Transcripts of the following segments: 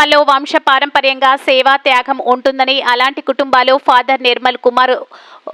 కుటుంబాల్లో వంశ పారంపర్యంగా సేవా త్యాగం ఉంటుందని అలాంటి కుటుంబాలు ఫాదర్ నిర్మల్ కుమార్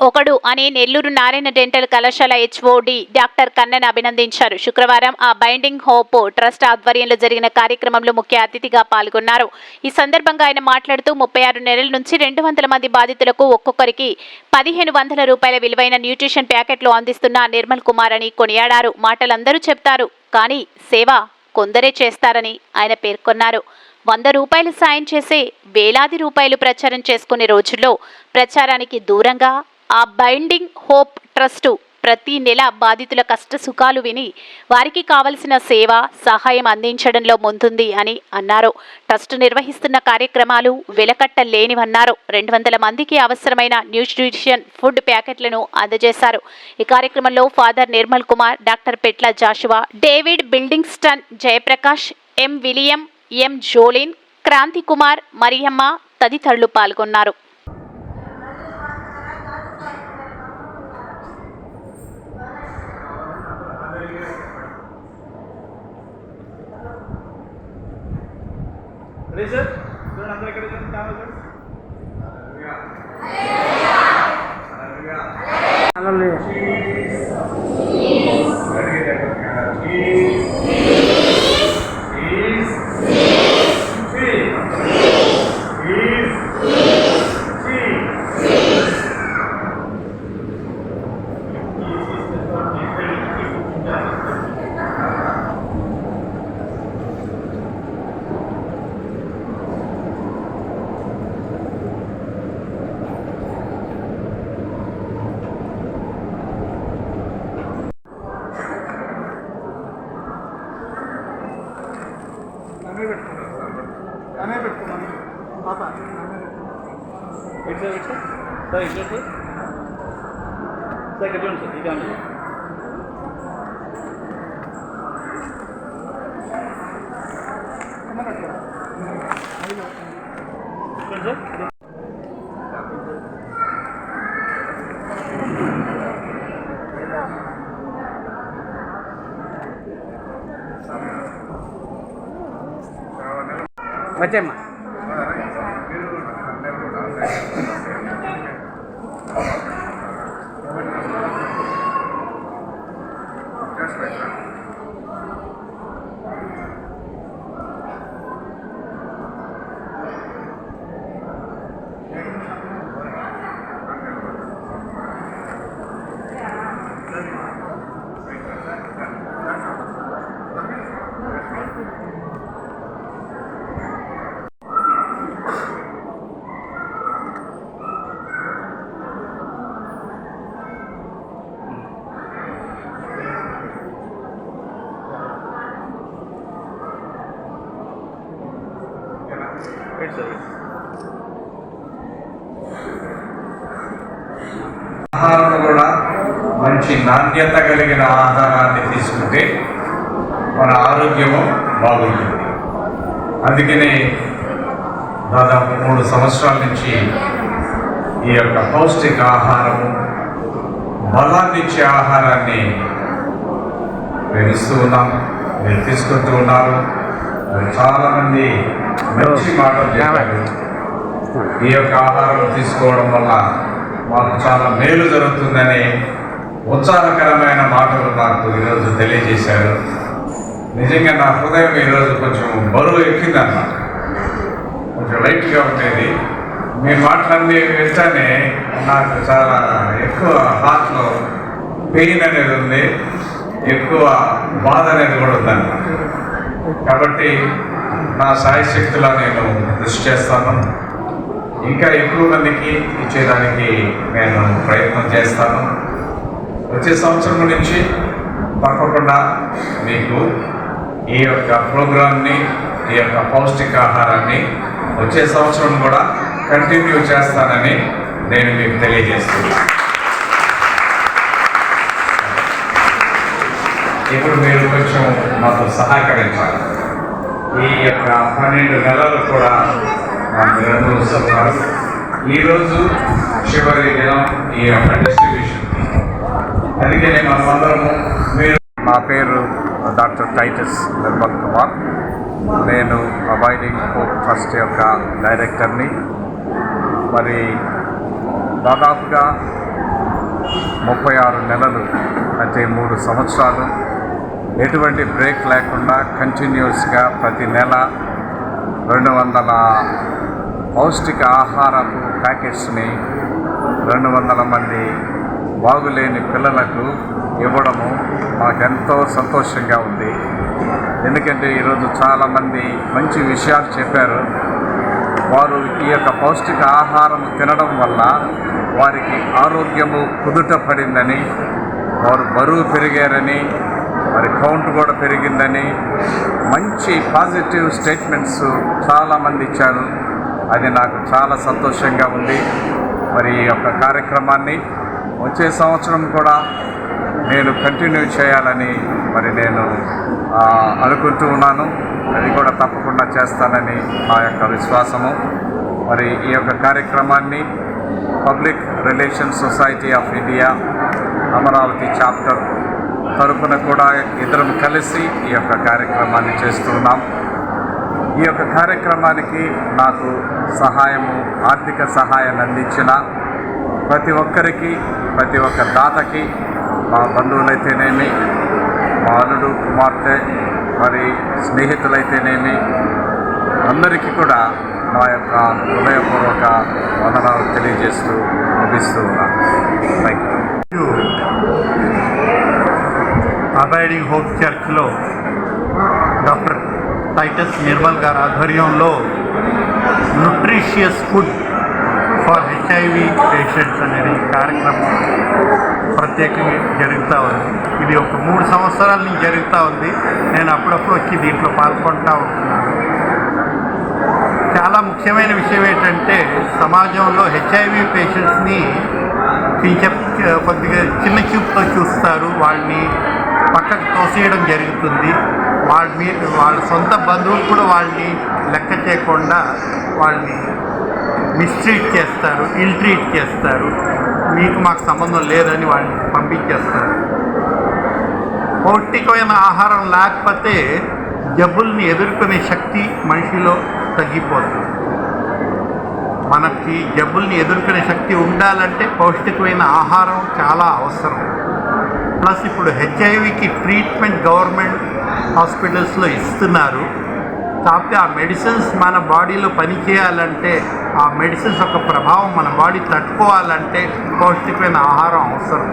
ఒకడు అని నెల్లూరు నారాయణ డెంటల్ కళాశాల హెచ్ఓడి డాక్టర్ కన్నన్ అభినందించారు. శుక్రవారం ఆ బైండింగ్ హోప్ ట్రస్ట్ ఆధ్వర్యంలో జరిగిన కార్యక్రమంలో ముఖ్య అతిథిగా పాల్గొన్నారు. ఈ సందర్భంగా ఆయన మాట్లాడుతూ ముప్పై ఆరు నెలల నుంచి రెండు వందల మంది బాధితులకు ఒక్కొక్కరికి పదిహేను వందల రూపాయల విలువైన న్యూట్రిషన్ ప్యాకెట్లు అందిస్తున్న నిర్మల్ కుమార్ అని కొనియాడారు. మాటలందరూ చెప్తారు కానీ సేవ కొందరే చేస్తారని ఆయన పేర్కొన్నారు. వంద రూపాయలు సాయం చేసే వేలాది రూపాయలు ప్రచారం చేసుకునే రోజుల్లో ప్రచారానికి దూరంగా ఆ బైండింగ్ హోప్ ట్రస్టు ప్రతి నెల బాధితుల కష్ట సుఖాలు విని వారికి కావలసిన సేవ సహాయం అందించడంలో ముందుంది అని అన్నారు. ట్రస్ట్ నిర్వహిస్తున్న కార్యక్రమాలు వెలకట్ట లేనివన్నారు రెండు వందల మందికి అవసరమైన న్యూట్రిషన్ ఫుడ్ ప్యాకెట్లను అందజేశారు. ఈ కార్యక్రమంలో father Nirmal Kumar doctor Petla Jashuva David బిల్డింగ్స్టన్ Jayaprakash M William M జోలిన్ Kranti Kumar Mariyamma తదితరులు పాల్గొన్నారు. సార్ చూడండి అందరూ ఎక్కడ చూడండి కావాలి చూడండి అనే పెట్టుకున్నాను పాప. ఇటు సార్ ఇటు సార్ సార్ ఇటు సార్ సార్ ఇక్కడ చూడండి సార్ చూడండి సార్ వచ్చేమ్మా ఆహారం కూడా మంచి నాణ్యత కలిగిన ఆహారాన్ని తీసుకుంటే మన ఆరోగ్యము బాగుంటుంది. అందుకనే దాదాపు మూడు సంవత్సరాల నుంచి ఈ యొక్క పౌష్టిక ఆహారము బలాన్ని ఇచ్చే ఆహారాన్ని పెంచుతూ ఉన్నాం మీరు తీసుకుంటూ ఉన్నారు. చాలా చాలామంది మంచి మాటలు చెప్పారు. ఈ యొక్క ఆహారం తీసుకోవడం వల్ల మాకు చాలా మేలు జరుగుతుందని ఉత్సాహకరమైన మాటలు నాకు ఈరోజు తెలియజేశారు. నిజంగా నా హృదయం ఈరోజు కొంచెం బరువు ఎక్కిందన్నమాట. కొంచెం లైట్గా ఉండేది. మీ మాటలన్నీ వింటేనే నాకు చాలా ఎక్కువ హార్ట్లో పెయిన్ అనేది ఉంది. ఎక్కువ బాధ అనేది కూడా ఉందన్నమాట. కాబట్టి నా సాయశక్తిలా నేను కృషి చేస్తాను. ఇంకా ఎక్కువ మందికి ఇచ్చేదానికి నేను ప్రయత్నం చేస్తాను. వచ్చే సంవత్సరం నుంచి తప్పకుండా మీకు ఈ యొక్క ప్రోగ్రామ్ని ఈ యొక్క పౌష్టికాహారాన్ని వచ్చే సంవత్సరం కూడా కంటిన్యూ చేస్తానని నేను మీకు తెలియజేస్తున్నాను. ఇప్పుడు మీరు కొంచెం మాకు సహకరించాలి. ఈ యొక్క పన్నెండు నెలలు కూడా మాకు అనుభవిస్తున్నారు ఈరోజు చివరి దినం ఈ యొక్క డిస్ట్రిబ్యూషన్ అందుకనే మనమందరము మీరు నా పేరు డాక్టర్ టైటస్ నిర్మల్ కుమార్. నేను అబాయిడింగ్ హోప్ ట్రస్ట్ యొక్క డైరెక్టర్ని. మరి దాదాపుగా ముప్పై ఆరు నెలలు అంటే మూడు సంవత్సరాలు ఎటువంటి బ్రేక్ లేకుండా కంటిన్యూస్గా ప్రతి నెల రెండు వందల పౌష్టిక ఆహారపు ప్యాకెట్స్ని రెండు వందల మంది బాగులేని పిల్లలకు ఇవ్వడము మాకెంతో సంతోషంగా ఉంది. ఎందుకంటే ఈరోజు చాలామంది మంచి విషయాలు చెప్పారు. వారు ఈ యొక్క పౌష్టిక ఆహారం తినడం వల్ల వారికి ఆరోగ్యము కుదుట పడిందని వారు బరువు పెరిగారని మరి కౌంట్ కూడా పెరిగిందని మంచి పాజిటివ్ స్టేట్మెంట్స్ చాలామంది ఇచ్చారు. అది నాకు చాలా సంతోషంగా ఉంది. మరి ఈ యొక్క కార్యక్రమాన్ని వచ్చే సంవత్సరం కూడా నేను కంటిన్యూ చేయాలని మరి నేను అనుకుంటూ ఉన్నాను. అది కూడా తప్పకుండా చేస్తానని నా యొక్క విశ్వాసము. మరి ఈ యొక్క కార్యక్రమాన్ని public relations society of India Amaravati chapter తరపున కూడా ఇద్దరం కలిసి ఈ యొక్క కార్యక్రమాన్ని చేస్తున్నాం. ఈ యొక్క కార్యక్రమానికి నాకు సహాయము ఆర్థిక సహాయాన్ని అందించిన ప్రతి ఒక్కరికి ప్రతి ఒక్క దాతకి మా బంధువులైతేనేమి మా అల్లుడు కుమార్తె మరి స్నేహితులైతేనేమి అందరికీ కూడా నా యొక్క హృదయపూర్వక వందనాలు తెలియజేస్తూ ముగిస్తూ ఉన్నాను. థ్యాంక్ యూ అబైడింగ్ హోప్ చర్చ్లో డాక్టర్ టైటస్ నిర్మల్ గారి ఆధ్వర్యంలో nutritious food for HIV patients అనేది కార్యక్రమం ప్రత్యేకంగా జరుగుతూ ఉంది. ఇది ఒక మూడు సంవత్సరాల నుంచి జరుగుతూ ఉంది. నేను అప్పుడప్పుడు వచ్చి దీంట్లో పాల్గొంటూ ఉంటున్నాను. చాలా ముఖ్యమైన విషయం ఏంటంటే సమాజంలో హెచ్ఐవి పేషెంట్స్ని కించ కొద్దిగా చిన్న చూపుతో చూస్తారు. వాళ్ళని పక్కకు తోసేయడం జరుగుతుంది. వాళ్ళ మీద వాళ్ళ సొంత బంధువులు కూడా వాళ్ళని లెక్క చేయకుండా వాళ్ళని మిస్ట్రీట్ చేస్తారు ఇల్ ట్రీట్ చేస్తారు. మీకు మాకు సంబంధం లేదని వాళ్ళని పంపించేస్తారు. పౌష్టికమైన ఆహారం లేకపోతే జబ్బుల్ని ఎదుర్కొనే శక్తి మనిషిలో తగ్గిపోతుంది. మనకి జబ్బుల్ని ఎదుర్కొనే శక్తి ఉండాలంటే పౌష్టికమైన ఆహారం చాలా అవసరం. ప్లస్ ఇప్పుడు హెచ్ఐవికి ట్రీట్మెంట్ గవర్నమెంట్ హాస్పిటల్స్లో ఇస్తున్నారు. కాకపోతే ఆ మెడిసిన్స్ మన బాడీలో పనిచేయాలంటే ఆ మెడిసిన్స్ యొక్క ప్రభావం మన బాడీ తట్టుకోవాలంటే పౌష్టికమైన ఆహారం అవసరం.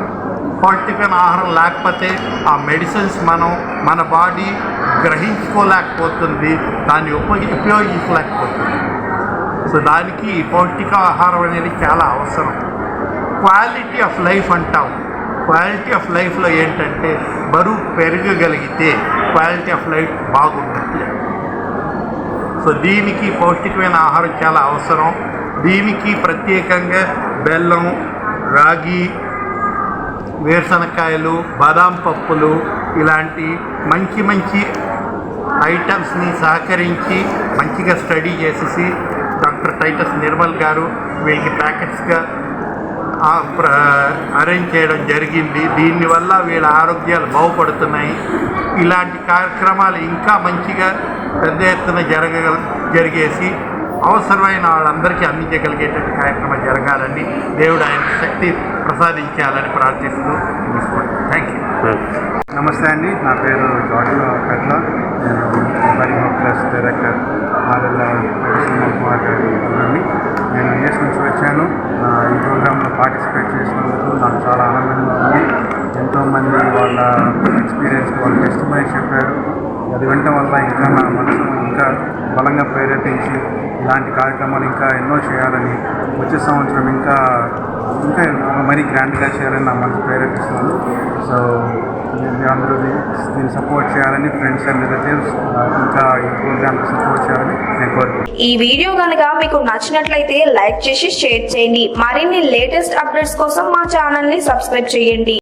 పౌష్టికమైన ఆహారం లేకపోతే ఆ మెడిసిన్స్ మనం మన బాడీ గ్రహించుకోలేకపోతుంది. దాన్ని ఉపయోగి ఉపయోగించలేకపోతుంది. సో దానికి పౌష్టికాహారం అనేది చాలా అవసరం. క్వాలిటీ ఆఫ్ లైఫ్ అంటాం. క్వాలిటీ ఆఫ్ లైఫ్లో ఏంటంటే బరువు పెరగగలిగితే క్వాలిటీ ఆఫ్ లైఫ్ బాగుంటుంది. సో దీనికి పౌష్టికమైన ఆహారం చాలా అవసరం. దీనికి ప్రత్యేకంగా బెల్లం రాగి వేరుశనకాయలు బాదాం పప్పులు ఇలాంటి మంచి మంచి ఐటమ్స్ని సహకరించి మంచిగా స్టడీ చేసేసి డాక్టర్ టైటస్ నిర్మల్ గారు వీళ్ళకి ప్యాకెట్స్గా అరేంజ్ చేయడం జరిగింది. దీనివల్ల వీళ్ళ ఆరోగ్యాలు బాగుపడుతున్నాయి. ఇలాంటి కార్యక్రమాలు ఇంకా మంచిగా పెద్ద ఎత్తున జరగ జరిగేసి అవసరమైన వాళ్ళందరికీ అందించగలిగేటువంటి కార్యక్రమం జరగాలని దేవుడు ఆయన శక్తి ప్రసాదించాలని ప్రార్థిస్తూ థ్యాంక్ యూ నమస్తే అండి. నా పేరు జాడీ పెట్ల నేను బడి డైరెక్టర్ ఆర్ఎల్ సుమన్ కుమార్ గారి అల్లుడిని నేను యుఎస్ నుంచి వచ్చాను ఆ, ఈ ప్రోగ్రాంలో పార్టిసిపేట్ చేసినందుకు నాకు చాలా ఆనందంగా ఉంది ఎంతోమంది వాళ్ళ ఎక్స్పీరియన్స్ వాళ్ళు టెస్ట్ మనీ చెప్పారు. అది వినటం వల్ల ఇంకా నా మనసు ఇంకా బలంగా ప్రేరేపించి ఇలాంటి కార్యక్రమాలు ఇంకా ఎన్నో చేయాలని వచ్చే సంవత్సరం ఇంకా ఇంకా మరీ గ్రాండ్గా చేయాలని నా మనసు ప్రేరేపిస్తుంది. సో మీరు అందరూ దీన్ని సపోర్ట్ చేయాలని ఫ్రెండ్స్ అండ్ రిలేటివ్స్ ఇంకా ఈ ప్రోగ్రామ్ సపోర్ట్ చేయాలని నేను కోరుకుంటున్నాను. ఈ వీడియో కనుక మీకు నచ్చినట్లయితే లైక్ చేసి షేర్ చేయండి. మరిన్ని లేటెస్ట్ అప్డేట్స్ కోసం మా ఛానల్ని సబ్స్క్రైబ్ చేయండి.